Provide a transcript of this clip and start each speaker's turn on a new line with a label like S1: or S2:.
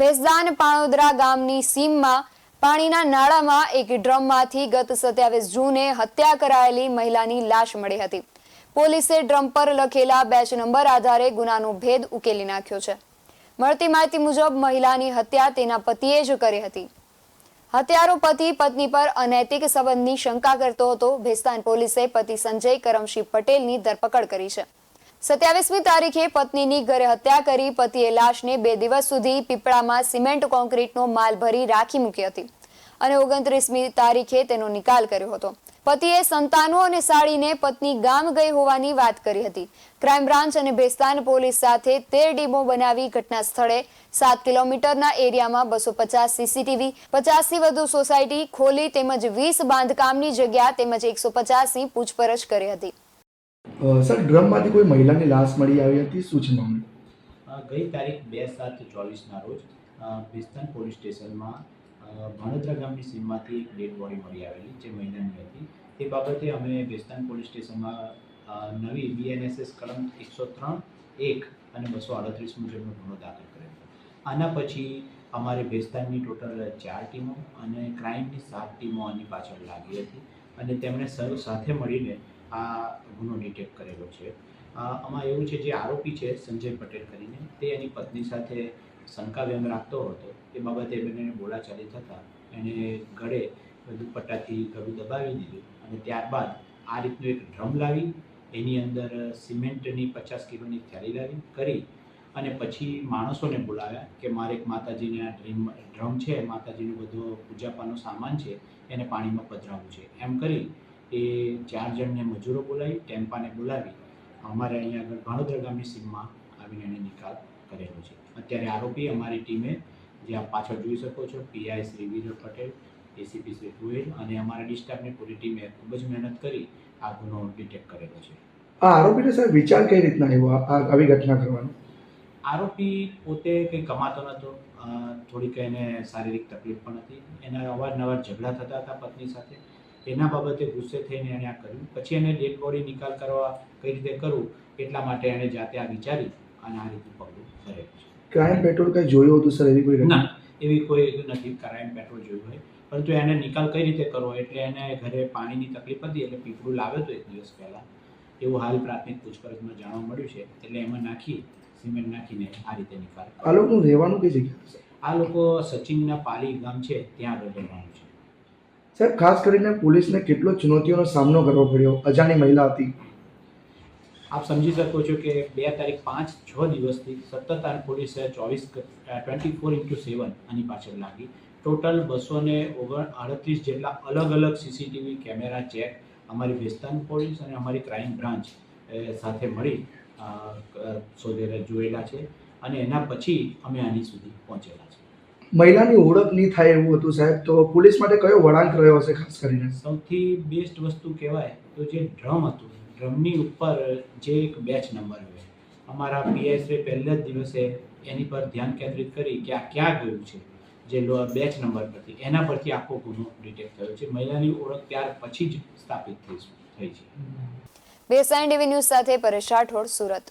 S1: ભેસદાન પાણોદરા ગામની સીમમાં પાણીના નાળામાં એક ડ્રમમાંથી ગત સત્યાવીસ જૂને હત્યા કરાયેલી મહિલાની લાશ મળી હતી. પોલીસે ડ્રમ પર લખેલા બેચ નંબર આધારે ગુનાનો ભેદ ઉકેલી નાખ્યો છે. મળતી માહિતી મુજબ મહિલાની હત્યા તેના પતિએ જ કરી હતી. હત્યારો પતિ, પત્ની પર અનૈતિક સંબંધની શંકા કરતો હતો. ભેસ્તાન પોલીસે પતિ સંજય કરમશી પટેલની ધરપકડ કરી છે. સત્યાવીસમી તારીખે પત્નીની ઘરે હત્યા કરી પતિએ લાશને બે દિવસ સુધી પીપળામાં સિમેન્ટ કોન્ક્રીટનો માલ ભરી રાખી મૂકી હતી અને ઓગણત્રીસમી તારીખે તેનો નિકાલ કર્યો હતો. પતિએ સંતાનો અને સાડીને પત્ની ગામ ગઈ હોવાની વાત કરી હતી. ક્રાઇમ બ્રાન્ચ અને ભેસ્તાન પોલીસ સાથે તેર ટીમો બનાવી ઘટના સ્થળે સાત કિલોમીટરના એરિયામાં બસો પચાસ સીસીટીવી, પચાસથી વધુ સોસાયટી ખોલી તેમજ વીસ બાંધકામની જગ્યા તેમજ એકસો પચાસની પૂછપરછ કરી હતી.
S2: સર ડ્રમમાંથી કોઈ મહિલાની લાશ મળી આવી હતી? શું છે મામલો?
S3: ગઈ તારીખ બે સાત ચોવીસના રોજ અ, પોલીસ સ્ટેશનમાં ભાણોદરા ગામની સીમમાંથી એક ડેડ બોડી મળી આવેલી જે મહિલાની હતી. તે બાબતે અમે ભેસ્તાન પોલીસ સ્ટેશનમાં નવી બીએનએસએસ કલમ એકસો ત્રણ એક અને બસો આડત્રીસ મુજબનો ગુનો દાખલ કરેલો આના પછી અમારે ભેસ્તાનની ટોટલ ચાર ટીમો અને ક્રાઇમની સાત ટીમો આની પાછળ લાગી હતી અને તેમણે સૌ સાથે મળીને આ ગુનો ડિટેક્ટ કરેલો છે. આમાં એવું છે જે આરોપી છે, સંજય પટેલ કરીને, તે એની પત્ની સાથે શંકા વ્યંગ રાખતો હતો. એ બાબતે બંનેને બોલાચાલી થતાં એણે ગળે દુપટ્ટાથી ગળું દબાવી દીધું અને ત્યારબાદ આ રીતનું એક ડ્રમ લાવી, એની અંદર સિમેન્ટની પચાસ કિલોની થેલી લાવી કરી અને પછી માણસોને બોલાવ્યા કે મારે એક માતાજીને આ ડ્રીમ, ડ્રમ છે, માતાજીનું બધો પૂજાપાનો સામાન છે, એને પાણીમાં પધરાવવું છે. એમ કરી એ ચાર જણને મજૂરો બોલાવી ટેમ્પાને બોલાવી અમારે અહીંયા આગળ ભાણોદર ગામની સીમમાં આવીને એને નિકાલ કરેલો છે. અત્યારે આરોપી અમારી ટીમે જે આપ પાછળ જોઈ શકો છો પીઆઈ શ્રી વિજય પટેલ એસીપી શ્રી ગોયલ અને અમારા ડિસ્ટાફની પૂરી ટીમે ખૂબ જ મહેનત કરી આ ગુનો ડિટેક્ટ કરેલો છે.
S2: આ આરોપીને સાહેબ વિચાર કઈ રીતના આવ્યો આવી ઘટના કરવાનો?
S3: આરોપી પોતે કંઈ કમાતો નહોતો થોડીક એને શારીરિક તકલીફ પણ હતી. એના અવારનવાર ઝઘડા થતા હતા પત્ની સાથે. એના બાબતે ગુસ્સે થઈને એણે આ કર્યું. પછી એને ડેડ બોડી નિકાલ કરવા કઈ રીતે કરવું એટલા માટે એણે જાતે આ વિચારી અને આ રીતે પગલું ભરેલું છે.
S2: ક્રાઇમ પેટ્રોલ કંઈ જોયું હતું સર એવી કોઈ
S3: ના એવી કોઈ નથી ક્રાઇમ પેટ્રોલ જોયું હોય. પરંતુ એને નિકાલ કઈ રીતે કરવો એટલે એને ઘરે પાણીની તકલીફ હતી એટલે પીપળું લાવ્યો હતો એક દિવસ પહેલાં. એવું હાલ પ્રાથમિક પૂછપરછમાં જાણવા મળ્યું છે. એટલે એમાં નાખી સિમેન્ટ નાખીને આ રીતે નિકાલ
S2: આ લોકોનું રહેવાનું કઈ જગ્યા?
S3: આ લોકો સચિનના પાલી ગામ છે ત્યાં આગળ રહેવાનું છે.
S2: સર ખાસ કરીને પોલીસને કેટલો ચુનૌતીઓનો સામનો કરવો પડ્યો? અજાણી મહિલા હતી.
S3: આપ સમજી શકો છો કે બે તારીખ પાંચ, છ દિવસથી સતત પોલીસે ચોવીસ ટ્વેન્ટી ફોર ઇન્ટુ સેવન આની પાછળ લાગી. ટોટલ બસો ને ઓગણ આડત્રીસ જેટલા અલગ અલગ સીસીટીવી કેમેરા ચેક અમારી વેસ્તાન પોલીસ અને અમારી ક્રાઇમ બ્રાન્ચ સાથે મળી શોધેલા, જોયેલા છે અને એના પછી અમે આની સુધી પહોંચેલા છે
S2: મહિલાની ઓળખ નહીં થાય એવું હતું સાહેબ. તો પોલીસ માટે કયો વળાંક રહ્યો હશે ખાસ કરીને?
S3: સૌથી બેસ્ટ વસ્તુ કહેવાય તો જે ડ્રમ હતું. ડ્રમની ઉપર જે એક બેચ નંબર હોય. અમારા પીએસએ પહેલા જ દિવસે એની પર ધ્યાન કેન્દ્રિત કરી કે આ ક્યાં ગયું છે? જે લો- બેચ નંબર પરથી. એના પરથી આખો ગુનો ડિટેક્ટ થયો છે. મહિલાની ઓળખ ત્યાર પછી જ સ્થાપિત થઈ થઈ છે.
S1: બેસાઈન ટીવી ન્યૂઝ સાથે પરેશ રાઠોડ સુરત.